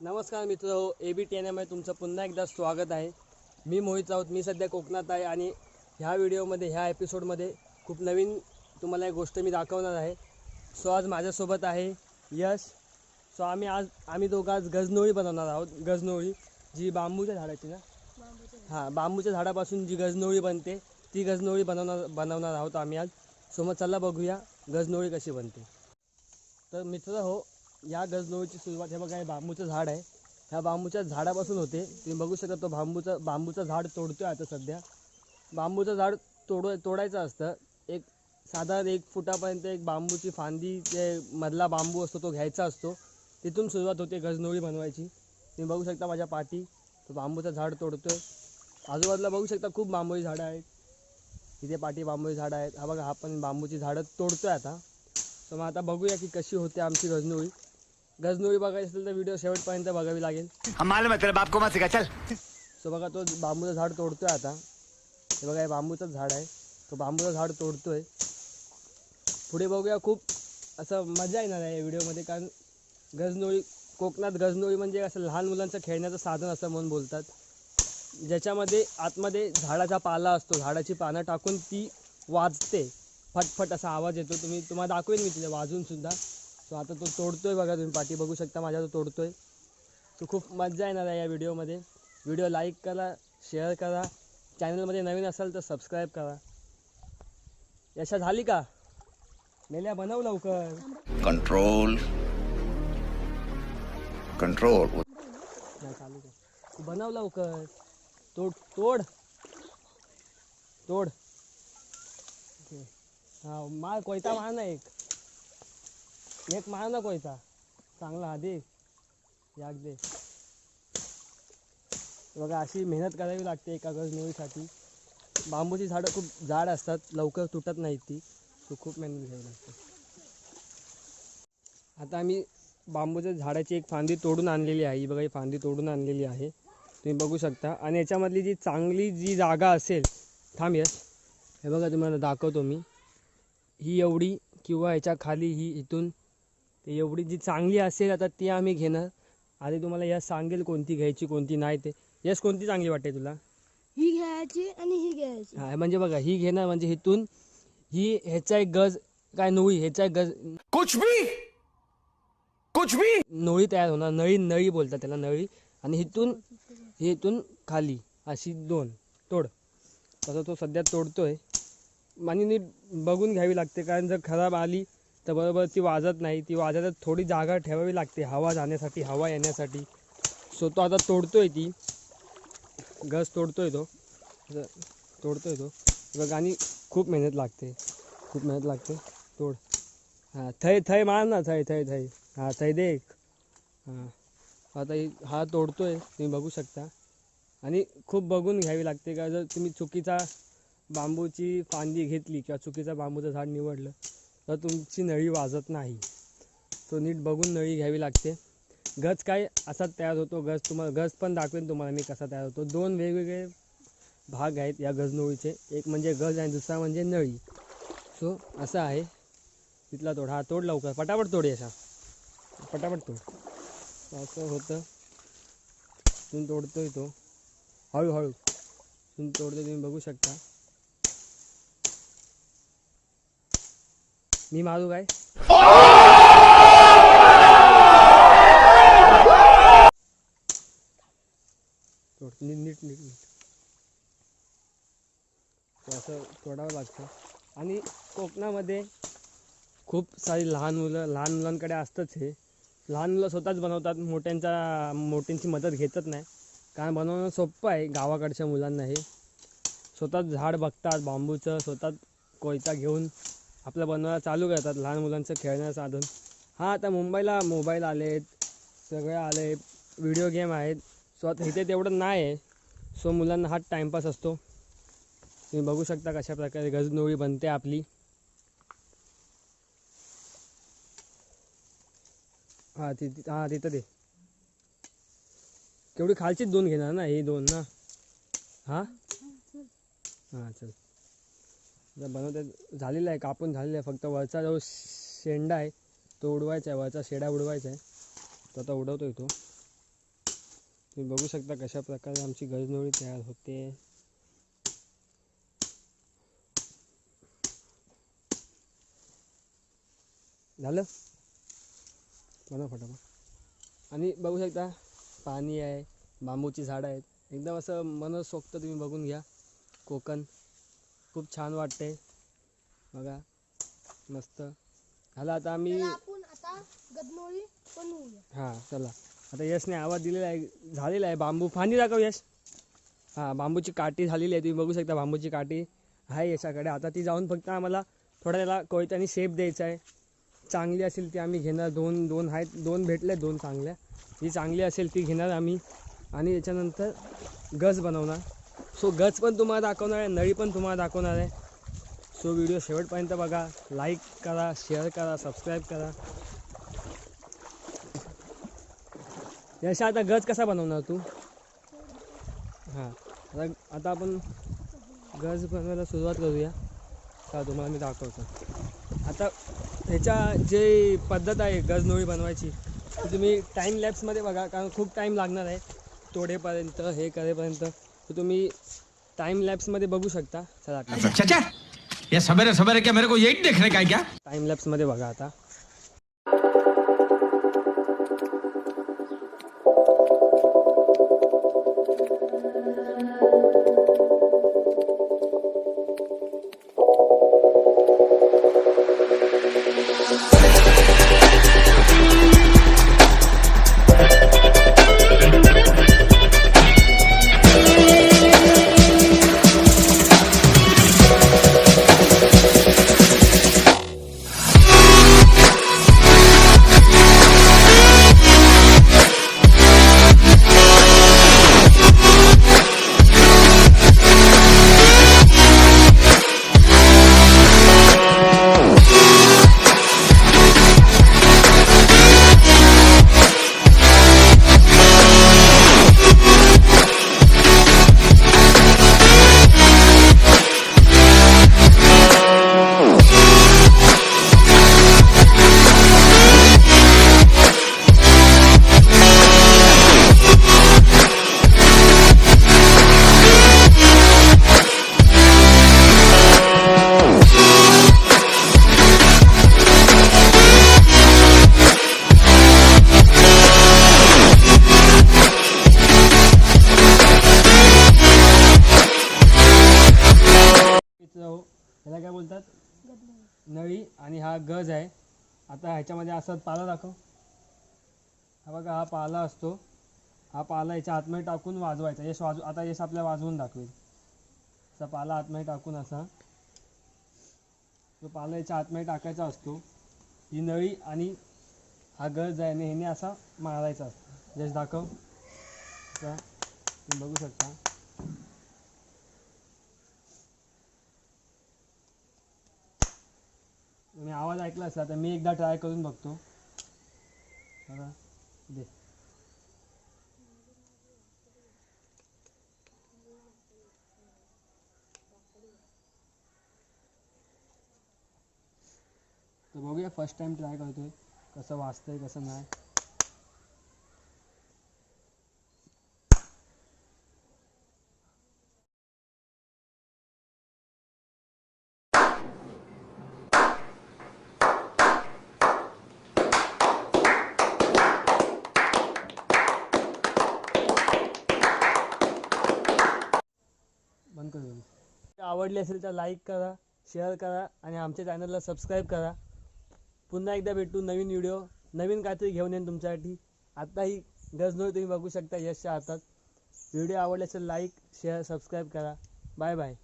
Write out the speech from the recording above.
नमस्कार मित्र A B T N M तुमचं पुन्हा एकदा स्वागत आहे. मी मोहित राऊत मी सध्या कोकणात आहे आणि ह्या व्हिडिओमध्ये ह्या एपिसोडमध्ये खूप नवीन तुम्हाला एक गोष्ट मी दाखवणार आहे. सो आज माझ्यासोबत आहे यश. सो आम्ही आज आम्ही दोघं आज गजनोळी बनवणार आहोत. गजनोळी जी बांबूच्या झाडाची ना? हां बांबूच्या झाडापासून जी गजनोळी बनते ती गजनोळी बनवणार बनवणार आहोत आम्ही आज. सो मग चला बघूया गजनोळी कशी बनते. तर मित्र हो या गजनोळीची सुरुवात हे बघा हे बांबूचं झाड आहे. ह्या बांबूच्या झाडापासून होते. तुम्ही बघू शकता तो बांबूचं बांबूचं झाड तोडतो आहे आता सध्या. बांबूचं झाड तोड तोडायचं असतं. एक साधारण एक फुटापर्यंत एक बांबूची फांदी ते मधला बांबू असतो तो घ्यायचा असतो. तिथून सुरुवात होते गजनोळी बनवायची. तुम्ही बघू शकता माझ्या पाठी तो बांबूचं झाड तोडतो आहे आजूबाजूला बघू शकता खूप बांबूची झाडं आहेत. इथे पाठी बांबूची झाडं आहेत. हा बघा हा पण बांबूची झाडं तोडतो आहे आता. तर मग आता बघूया की कशी होते आमची गजनोळी गजनोळी बघायची असेल तर व्हिडिओ शेवटपर्यंत बघावी लागेल. मालूम है तेरे बाप को मत सिखा चल. सो बघा तो बांबूचं झाड तोडतोय आता. हे बघा हे बांबूचं झाड आहे. तो बांबूचं झाड तोडतोय. पुढे बघूया खूप असं मजा येणार आहे या व्हिडिओमध्ये कारण गजनोळी कोकणात गजनोळी म्हणजे असं लहान मुलांचं खेळण्याचं साधन असं म्हणून बोलतात. ज्याच्यामध्ये आतमध्ये झाडाचा पाला असतो झाडाची पानं टाकून ती वाजते. फटफट असा आवाज येतो. तुम्ही तुम्हाला दाखवेन मी तिथे वाजून सुद्धा. सो आता तो तोडतोय बघा तुम्ही पाठी बघू शकता माझ्या तो तोडतोय. सो खूप मजा येणार आहे या व्हिडिओमध्ये. व्हिडिओ लाईक करा शेअर करा. चॅनलमध्ये नवीन असाल तर सबस्क्राईब करा. यशा झाली का? मेल्या बनव लवकर. कंट्रोल कंट्रोल नाही चालू कर. तू बनव लवकर. तोड तोड. तोड. हा मार कोयता मार ना एक. एक मार ना कोयता चांगला हा दे याक दे. बघा अशी मेहनत करावी लागते एका गजनोळीसाठी बांबूची झाडं खूप जाड असतात लवकर तुटत नाहीत ती. खूप मेहनत घ्यावी लागते. आता आम्ही बांबूच्या झाडाची एक फांदी तोडून आणलेली आहे. ही बघा ही फांदी तोडून आणलेली आहे. तुम्ही बघू शकता. आणि याच्यामधली जी चांगली जी जागा असेल थांब यस हे बघा तुम्हाला दाखवतो मी. ही एवढी किंवा याच्या खाली ही इथून एवढी जी चांगली असेल आता ती आम्ही घेणार. आधी तुम्हाला यश सांगेल कोणती घ्यायची कोणती नाही ते. यश कोणती चांगली वाटते तुला? ही घ्यायची आणि ही घ्यायची. हा म्हणजे बघा ही घेणार म्हणजे इथून ही ह्याचा एक गज काय नोळी ह्याचा एक गज कुछ भी! कुछ भी! नळी तयार होणार नळी नळी बोलतात त्याला नळी. आणि इथून हे इथून खाली अशी दोन तोड. तसं तो सध्या तोडतोय. आणि नीट बघून घ्यावी लागते कारण जर खराब आली तर बरोबर ती वाजत नाही. ती वाजायला थोडी जागा ठेवावी लागते. हवा जाण्यासाठी हवा येण्यासाठी. सो तो आता तोडतो आहे ती. गस आहे तो. तोडतो आहे तो. बघ आणि खूप मेहनत लागते. खूप मेहनत लागते. तोड. हां थै थै मार ना. थै थै थै. हां थै दे एक हां. आता हा तोडतो आहे तुम्ही बघू शकता. आणि खूप बघून घ्यावी लागते का जर तुम्ही चुकीचा बांबूची फांदी घेतली किंवा चुकीचा बांबूचं झाड निवडलं तर तुमची नळी वाजत नाही. तो नीट बघून नळी घ्यावी लागते. गज काय असाच तयार होतो? गज तुम्हाला गज पण दाखवेन तुम्हाला मी कसा तयार होतो. दोन वेगवेगळे भाग आहेत या गजनोळीचे एक म्हणजे गज आणि दुसरा म्हणजे नळी. सो असं आहे तिथला तोड. हा तोड लवकर. पटापट तोड असा पटापट तोड. असं होतं. तिथून तोडतोय तो. हळूहळू तिथून तोडतोय तुम्ही बघू शकता. मी मारू काय? नीट नीट नीट. असं तोडावं लागतं आणि कोकणामध्ये खूप सारी लहान मुलं लहान मुलांकडे असतंच हे. लहान मुलं स्वतःच बनवतात मोठ्यांचा मोठ्यांची मदत घेतच नाही. कारण बनवणं सोपं आहे गावाकडच्या मुलांना हे. स्वतःच झाड बघतात बांबूचं स्वतः कोयता घेऊन आपलं बनवायला चालू करतात लहान मुलांचं खेळण्याचं साधन. हां आता मुंबईला मोबाईल आले आहेत सगळे आले व्हिडिओ गेम आहेत. सो आता इथे तेवढं नाही आहे सो मुलांना हा टाईमपास असतो. तुम्ही बघू शकता कशा प्रकारे गजनोळी बनते आपली. हां ति हां तिथं ते तेवढी खालचीच दोन घेणार ना हे दोन ना? हां? हां चल. आता बनवता. झालेलं आहे कापून झालेलं आहे. फक्त वरचा जो शेंडा आहे तो उडवायचा आहे. वरचा शेडा उडवायचा आहे. तो आता उडवतोय तो. तुम्ही बघू शकता कशा प्रकारे आमची गजनोळी तयार होते. झालं? बनव फटाफट. आणि बघू शकता पाणी आहे बांबूची झाडं आहेत. एकदम असं मनसोक्त तुम्ही बघून घ्या. कोकण. खूप छान वाटते बघा मस्त. झालं आता आम्ही त्याला आपण आता गदनोळी बनवूया. हां चला. आता यशने आवाज दिलेला आहे झालेला आहे. बांबू फांदी दाखव यश. हां बांबूची काठी झालेली आहे तुम्ही बघू शकता बांबूची काठी आहे यशाकडे. आता ती जाऊन फक्त आम्हाला थोडा त्याला कोयत्याने शेप द्यायचा आहे. चांगली असेल ती आम्ही घेणार. दोन दोन आहेत दोन भेटले दोन चांगल्या. जी चांगली असेल ती घेणार आम्ही. आणि त्याच्यानंतर गज बनवणार. सो गज पण तुम्हाला दाखवणार आहे नळी पण तुम्हाला दाखवणार आहे. सो व्हिडिओ शेवटपर्यंत बघा. लाईक करा शेअर करा सबस्क्राईब करा. जशा आता गज कसा बनवणार तू? हां आता आता आपण गज बनवायला सुरुवात करूया. का तुम्हाला मी दाखवतो. आता ह्याच्या जे पद्धत आहे गज नोळी बनवायची ती तुम्ही टाईम लॅप्समध्ये बघा कारण खूप टाईम लागणार आहे. तोडेपर्यंत हे करेपर्यंत. तर तुम्ही टाईम लॅप्समध्ये बघू शकता. चला आता. चाचा ये सवेरे सवेरे क्या मेरे को यही देखने का है क्या? टाईम लॅप्समध्ये बघा आता. नळी आणि हा गज आहे. आता ह्याच्यामध्ये असं पाला दाखव. हा बघा हा पाला असतो. हा पाला याच्या आतमध्ये टाकून वाजवायचा. यश वाजव आता यश आपल्या वाजवून दाखवेल. असा पाला आतमध्ये टाकून असा. तो पाला याच्या आतमध्ये टाकायचा असतो. ही नळी आणि हा गज आहे आणि ह्याने असा मारायचा असतो. यश दाखव. तुम्ही बघू शकता. तुम्ही आवाज़ ऐकला सर मैं मी एकदा ट्राय करून बघतो. दे. तर बघूया फ़र्स्ट टाइम ट्राय करतोय. कसं वाचतंय कसं नाही. काम करू आवडली असेल तर लाईक करा शेअर करा आणि आमच्या चॅनलला सबस्क्राईब करा. पुन्हा एकदा भेटू नवीन व्हिडिओ नवीन काहीतरी घेऊन येईन तुमच्यासाठी. आत्ताही गजनोळ तुम्ही बघू शकता यशच्या हातात. व्हिडिओ आवडले असेल लाईक शेअर सबस्क्राईब करा. Bye bye